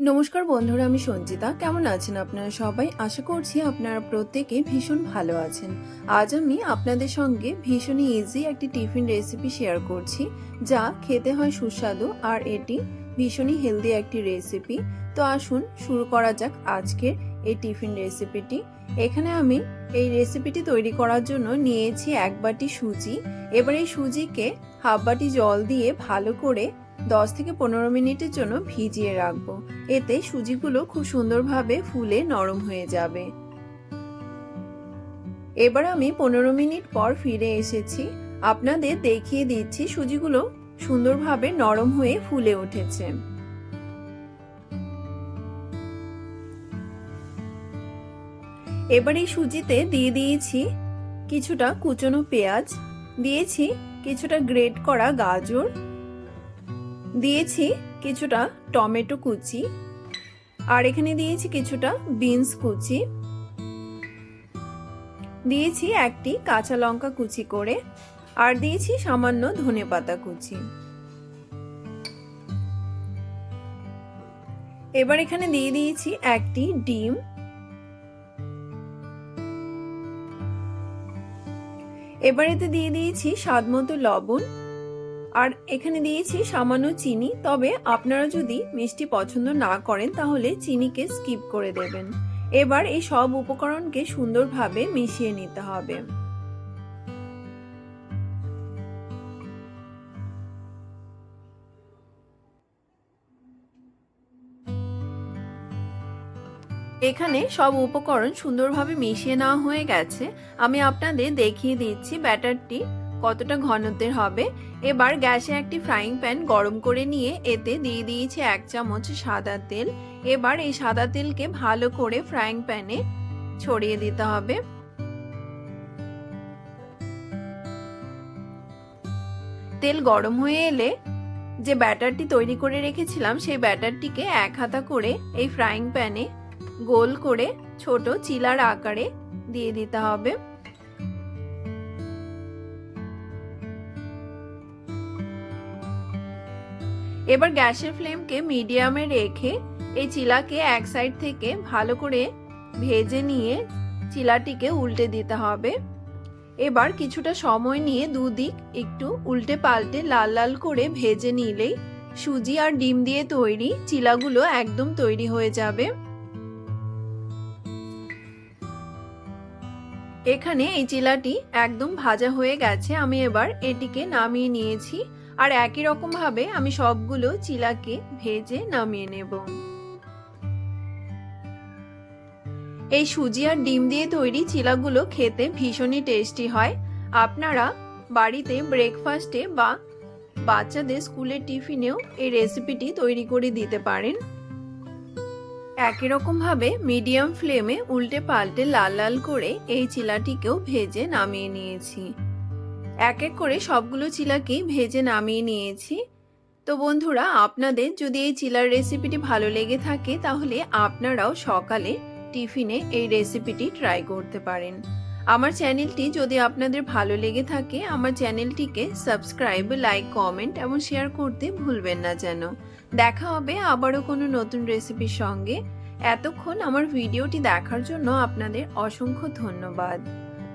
নমস্কার বন্ধুরা, আমি সঞ্চিতা কেমন আছেন আপনারা সবাই? আশা করছি আপনারা প্রত্যেকে ভীষণ ভালো আছেন। আজ আমি আপনাদের সঙ্গে ভীষণই ইজি একটি টিফিন রেসিপি শেয়ার করছি, যা খেতে হয় সুস্বাদু আর এটি ভীষণই হেলদি একটি রেসিপি তো আসুন, শুরু করা যাক আজকের এই টিফিন রেসিপিটি এখানে আমি এই রেসিপিটি তৈরি করার জন্য নিয়েছি এক বাটি সুজি। এবার এই সুজিকে হাফ বাটি জল দিয়ে ভালো করে দশ থেকে পনেরো মিনিটের জন্য ভিজিয়ে রাখব। এতে সুজিগুলো খুব সুন্দরভাবে ফুলে নরম হয়ে যাবে। এবার আমি পনেরো মিনিট পর ফিরে এসেছি। আপনাদের দেখিয়ে দিচ্ছি সুজিগুলো সুন্দরভাবে নরম হয়ে ফুলে উঠেছে। এবার এই সুজিতে দিয়ে দিয়েছি কিছুটা কুচনো পেঁয়াজ, দিয়েছি কিছুটা গ্রেট করা গাজর দিয়েছি কিছুটা টমেটো কুচি আর এখানে দিয়েছি কিছুটা বিনস কুচি। দিয়েছি একটি কাঁচা লঙ্কা কুচি করে আর দিয়েছি সামান্য ধনে পাতা কুচি। এবার এখানে দিয়ে দিয়েছি একটি ডিম। এবার এতে দিয়ে দিয়েছি স্বাদ মতো লবণ। আর এখানে দিয়েছি সামান্য চিনি, তবে আপনারা যদি মিষ্টি পছন্দ না করেন, তাহলে চিনিকে স্কিপ করে দেবেন। এবার এই সব উপকরণকে সুন্দরভাবে মিশিয়ে নিতে হবে। এখানে সব উপকরণ সুন্দরভাবে মিশিয়ে নেওয়া হয়ে গেছে। আমি আপনাদের দেখিয়ে দিচ্ছি ব্যাটারটি। কতটা ঘনত্বের হবে? এবার গ্যাসে একটি ফ্রাইং প্যান গরম করে নিয়ে এতে দিয়ে দিয়েছি এক চামচ সাদা তেল। এবার এই সাদা তেলকে ভালো করে ফ্রাইং প্যানে ছড়িয়ে দিতে হবে। তেল গরম হয়ে এলে যে ব্যাটারটি তৈরি করে রেখেছিলাম, সেই ব্যাটারটিকে এক হাতা করে এই ফ্রাইং প্যানে গোল করে ছোট চিলার আকারে দিয়ে দিতে হবে। এবার গ্যাসের ফ্লেমকে মিডিয়ামে রেখে এই চিলাকে এক সাইড থেকে ভালো করে ভেজে নিয়ে চিলাটিকে উল্টে দিতে হবে। এবার কিছুটা সময় নিয়ে দুদিক একটু উল্টে পাল্টে লাল লাল করে ভেজে নিলেই সুজি আর ডিম দিয়ে তৈরি চিলাগুলো একদম তৈরি হয়ে যাবে। এখানে এই চিলাটি একদম ভাজা হয়ে গেছে। আমি এবার এটিকে নামিয়ে নিয়েছি। আর একই রকম ভাবে আমি সবগুলো চিলাকে ভেজে নামিয়ে নেব। এই সুজি আর ডিম দিয়ে তৈরি চিলাগুলো খেতে ভীষণই টেস্টি হয়। আপনারা বাড়িতে ব্রেকফাস্টে বা বাচ্চাদের স্কুলের টিফিনেও এই রেসিপিটি তৈরি করে দিতে পারেন। একই রকম ভাবে মিডিয়াম ফ্লেমে উল্টে পাল্টে লাল লাল করে এই চিলাটিকেও ভেজে নামিয়ে নিয়েছি। এক এক করে সবগুলো চিলাকেই ভেজে নামিয়ে নিয়েছি। তো বন্ধুরা, আপনাদের যদি এই চিলার রেসিপিটি ভালো লেগে থাকে, তাহলে আপনারাও সকালে টিফিনে এই রেসিপিটি ট্রাই করতে পারেন। আমার চ্যানেলটি যদি আপনাদের ভালো লেগে থাকে, আমার চ্যানেলটিকে সাবস্ক্রাইব লাইক কমেন্ট এবং শেয়ার করতে ভুলবেন না যেন। দেখা হবে আবারও কোনো নতুন রেসিপির সঙ্গে। এতক্ষণ আমার ভিডিওটি দেখার জন্য আপনাদের অসংখ্য ধন্যবাদ।